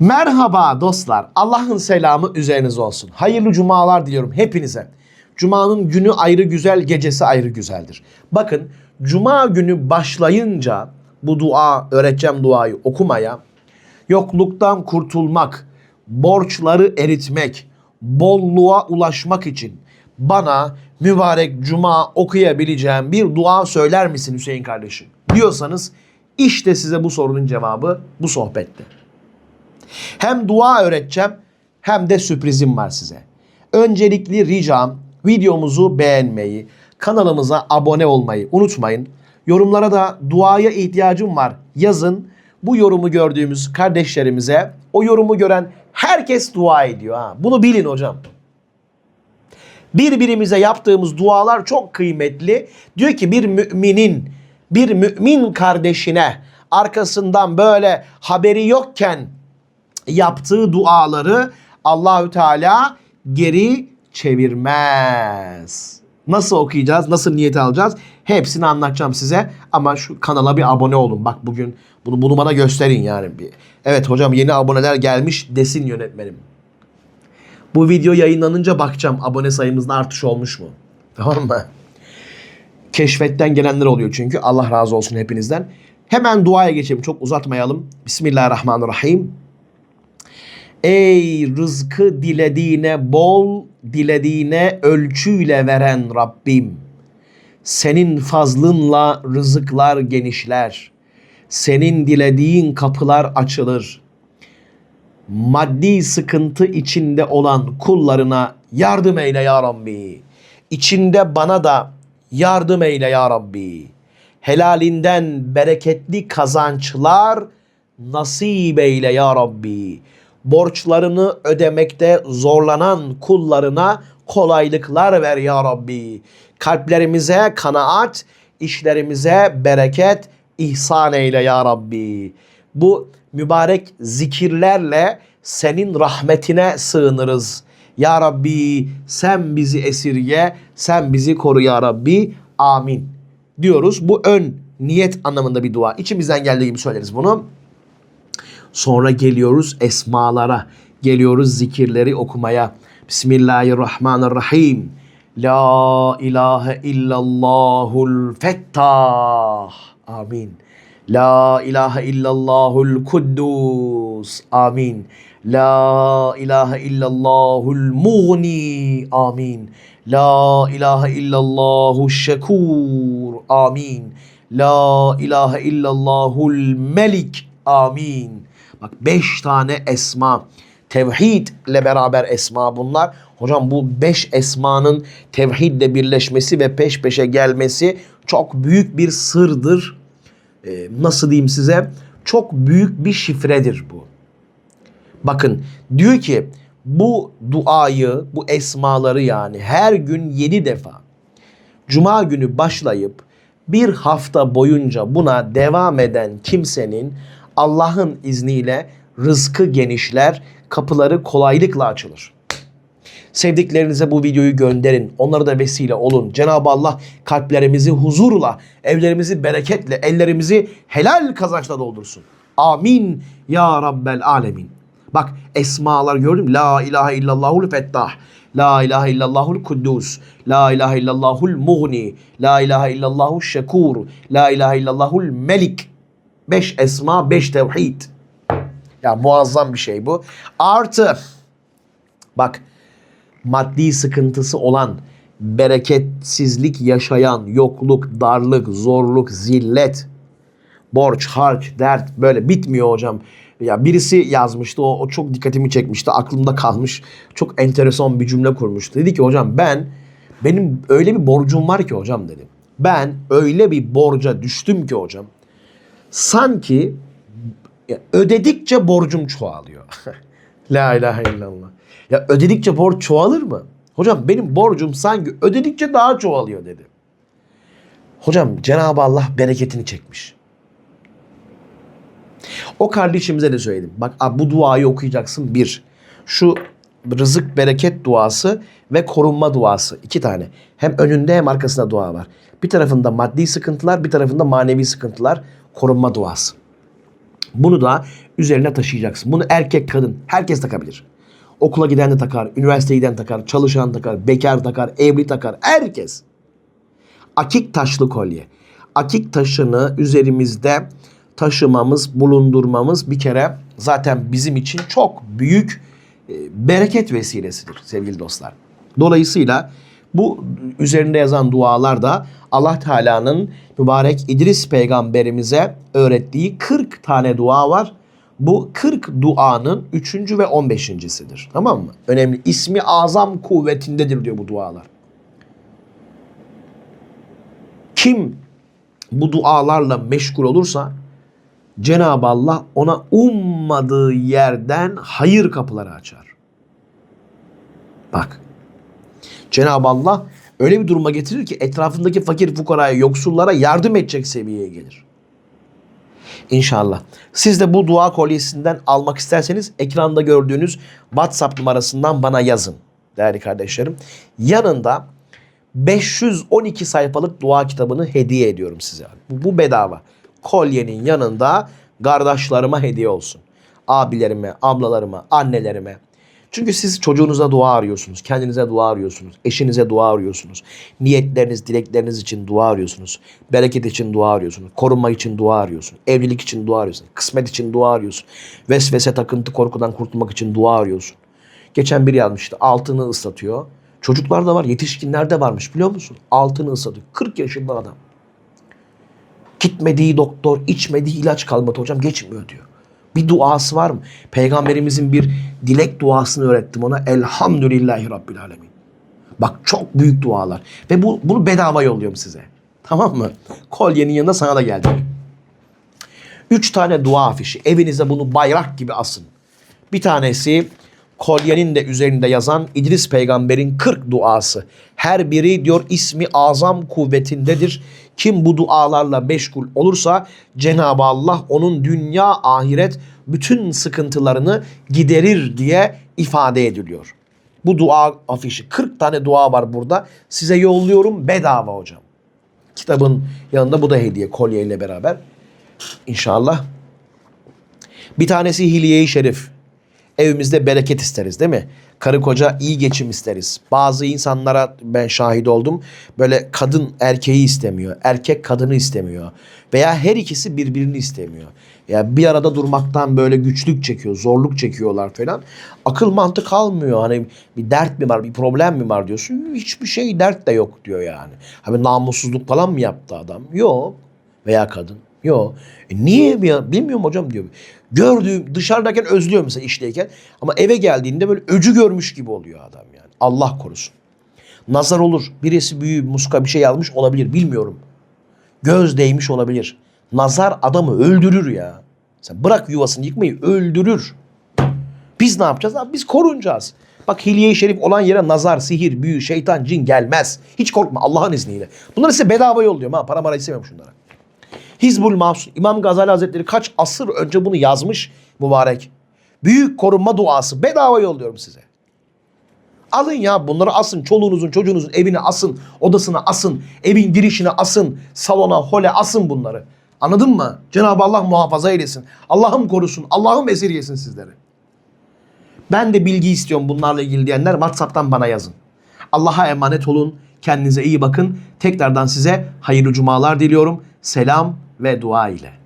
Merhaba dostlar. Allah'ın selamı üzerinize olsun. Hayırlı cumalar diliyorum hepinize. Cuma'nın günü ayrı güzel, gecesi ayrı güzeldir. Bakın cuma günü başlayınca bu dua, öğreteceğim duayı okumaya, yokluktan kurtulmak, borçları eritmek, bolluğa ulaşmak için bana mübarek cuma okuyabileceğim bir dua söyler misin Hüseyin kardeşim? Diyorsanız işte size bu sorunun cevabı bu sohbette. Hem dua öğreteceğim hem de sürprizim var size. Öncelikli ricam videomuzu beğenmeyi, kanalımıza abone olmayı unutmayın. Yorumlara da duaya ihtiyacım var yazın. Bu yorumu gördüğümüz kardeşlerimize o yorumu gören herkes dua ediyor. Ha. Bunu bilin hocam. Birbirimize yaptığımız dualar çok kıymetli. Diyor ki bir müminin, bir mümin kardeşine arkasından böyle haberi yokken yaptığı duaları Allahü Teala geri çevirmez. Nasıl okuyacağız? Nasıl niyet alacağız? Hepsini anlatacağım size. Ama şu kanala bir abone olun. Bak bugün bunu bunu bana gösterin yani. Bir. Evet hocam yeni aboneler gelmiş desin yönetmenim. Bu video yayınlanınca bakacağım abone sayımızda artış olmuş mu? Tamam mı? Keşfetten gelenler oluyor çünkü. Allah razı olsun hepinizden. Hemen duaya geçelim. Çok uzatmayalım. Bismillahirrahmanirrahim. Ey rızkı dilediğine bol, dilediğine ölçüyle veren Rabbim. Senin fazlınla rızıklar genişler. Senin dilediğin kapılar açılır. Maddi sıkıntı içinde olan kullarına yardım eyle ya Rabbi. İçinde bana da yardım eyle ya Rabbi. Helalinden bereketli kazançlar nasip eyle ya Rabbi borçlarını ödemekte zorlanan kullarına kolaylıklar ver ya Rabbi. Kalplerimize kanaat, işlerimize bereket ihsan eyle ya Rabbi. Bu mübarek zikirlerle senin rahmetine sığınırız. Ya Rabbi sen bizi esirge, sen bizi koru ya Rabbi. Amin. Diyoruz. Bu ön niyet anlamında bir dua. İçimizden geldiği gibi söyleriz bunu. Sonra geliyoruz esmalara. Geliyoruz zikirleri okumaya. Bismillahirrahmanirrahim. La ilahe illallahul fettah. Amin. La ilahe illallahul kuddus. Amin. La ilahe illallahul mughni. Amin. La ilahe illallahul şekur. Amin. La ilahe illallahul melik. Amin. Bak beş tane esma. Tevhid ile beraber esma bunlar. Hocam bu beş esmanın tevhidle birleşmesi ve peş peşe gelmesi çok büyük bir sırdır. Ee, nasıl diyeyim size? Çok büyük bir şifredir bu. Bakın diyor ki bu duayı, bu esmaları yani her gün yedi defa Cuma günü başlayıp bir hafta boyunca buna devam eden kimsenin Allah'ın izniyle rızkı genişler, kapıları kolaylıkla açılır. Sevdiklerinize bu videoyu gönderin. Onlara da vesile olun. Cenab-ı Allah kalplerimizi huzurla, evlerimizi bereketle, ellerimizi helal kazançla doldursun. Amin ya Rabbel alemin. Bak esmalar gördüm. La ilahe illallahul fettah. La ilahe illallahul kuddus. La ilahe illallahul mughni. La ilahe illallahul şekur. La ilahe illallahul melik. Beş esma, beş tevhid. Ya muazzam bir şey bu. Artı bak maddi sıkıntısı olan, bereketsizlik yaşayan, yokluk, darlık, zorluk, zillet, borç, harç, dert böyle bitmiyor hocam. Ya birisi yazmıştı o, o çok dikkatimi çekmişti. Aklımda kalmış. Çok enteresan bir cümle kurmuştu. Dedi ki hocam ben benim öyle bir borcum var ki hocam dedim. Ben öyle bir borca düştüm ki hocam sanki ödedikçe borcum çoğalıyor. La ilahe illallah. Ya ödedikçe borç çoğalır mı? Hocam benim borcum sanki ödedikçe daha çoğalıyor dedi. Hocam Cenab-ı Allah bereketini çekmiş. O kardeşimize de söyledim. Bak bu duayı okuyacaksın bir. Şu rızık bereket duası ve korunma duası. iki tane. Hem önünde hem arkasında dua var. Bir tarafında maddi sıkıntılar, bir tarafında manevi sıkıntılar korunma duası. Bunu da üzerine taşıyacaksın. Bunu erkek kadın herkes takabilir. Okula giden de takar, üniversiteye giden takar, çalışan takar, bekar takar, evli takar. Herkes. Akik taşlı kolye. Akik taşını üzerimizde taşımamız, bulundurmamız bir kere zaten bizim için çok büyük e, bereket vesilesidir sevgili dostlar. Dolayısıyla bu üzerinde yazan dualar da Allah Teala'nın mübarek İdris peygamberimize öğrettiği 40 tane dua var. Bu 40 duanın 3. ve 15.sidir. Tamam mı? Önemli. İsmi azam kuvvetindedir diyor bu dualar. Kim bu dualarla meşgul olursa Cenab-ı Allah ona ummadığı yerden hayır kapıları açar. Bak. Cenab-ı Allah öyle bir duruma getirir ki etrafındaki fakir fukaraya, yoksullara yardım edecek seviyeye gelir. İnşallah. Siz de bu dua kolyesinden almak isterseniz ekranda gördüğünüz WhatsApp numarasından bana yazın değerli kardeşlerim. Yanında 512 sayfalık dua kitabını hediye ediyorum size. Bu, bedava. Kolyenin yanında kardeşlerime hediye olsun. Abilerime, ablalarıma, annelerime. Çünkü siz çocuğunuza dua arıyorsunuz, kendinize dua arıyorsunuz, eşinize dua arıyorsunuz. Niyetleriniz, dilekleriniz için dua arıyorsunuz. Bereket için dua arıyorsunuz. Korunma için dua arıyorsunuz. Evlilik için dua arıyorsun. Kısmet için dua arıyorsun. Vesvese, takıntı, korkudan kurtulmak için dua arıyorsun. Geçen biri yazmıştı. Altını ıslatıyor. Çocuklar da var, yetişkinler de varmış biliyor musun? Altını ıslatıyor. 40 yaşında adam. Gitmediği doktor, içmediği ilaç kalmadı hocam geçmiyor diyor. Bir duası var mı? Peygamberimizin bir dilek duasını öğrettim ona. Elhamdülillahi Rabbil Alemin. Bak çok büyük dualar. Ve bu, bunu bedava yolluyorum size. Tamam mı? Kolyenin yanında sana da gelecek. Üç tane dua afişi. Evinize bunu bayrak gibi asın. Bir tanesi kolyenin de üzerinde yazan İdris peygamberin 40 duası. Her biri diyor ismi azam kuvvetindedir. Kim bu dualarla meşgul olursa Cenab-ı Allah onun dünya ahiret bütün sıkıntılarını giderir diye ifade ediliyor. Bu dua afişi 40 tane dua var burada. Size yolluyorum bedava hocam. Kitabın yanında bu da hediye kolyeyle beraber. İnşallah. Bir tanesi Hilye-i Şerif. Evimizde bereket isteriz değil mi? Karı koca iyi geçim isteriz. Bazı insanlara ben şahit oldum. Böyle kadın erkeği istemiyor. Erkek kadını istemiyor. Veya her ikisi birbirini istemiyor. Ya bir arada durmaktan böyle güçlük çekiyor, zorluk çekiyorlar falan. Akıl mantık almıyor. Hani bir dert mi var, bir problem mi var diyorsun. Hiçbir şey dert de yok diyor yani. Hani namussuzluk falan mı yaptı adam? Yok. Veya kadın. Yok. E niye ya? Bilmiyorum hocam diyor. Gördüğüm dışarıdayken özlüyor mesela işteyken. Ama eve geldiğinde böyle öcü görmüş gibi oluyor adam yani. Allah korusun. Nazar olur. Birisi büyü, muska bir şey almış olabilir. Bilmiyorum. Göz değmiş olabilir. Nazar adamı öldürür ya. Sen bırak yuvasını yıkmayı öldürür. Biz ne yapacağız? Abi biz korunacağız. Bak hilye-i şerif olan yere nazar, sihir, büyü, şeytan, cin gelmez. Hiç korkma Allah'ın izniyle. Bunları size bedava yolluyorum ha. Para mara istemiyorum şunlara. Hizbul Mahsun. İmam Gazali Hazretleri kaç asır önce bunu yazmış mübarek. Büyük korunma duası. Bedava yolluyorum size. Alın ya bunları asın. Çoluğunuzun çocuğunuzun evine asın. Odasına asın. Evin girişine asın. Salona, hole asın bunları. Anladın mı? Cenab-ı Allah muhafaza eylesin. Allah'ım korusun. Allah'ım esirgesin sizleri. Ben de bilgi istiyorum bunlarla ilgili diyenler WhatsApp'tan bana yazın. Allah'a emanet olun. Kendinize iyi bakın. Tekrardan size hayırlı cumalar diliyorum. Selam ve dua ile.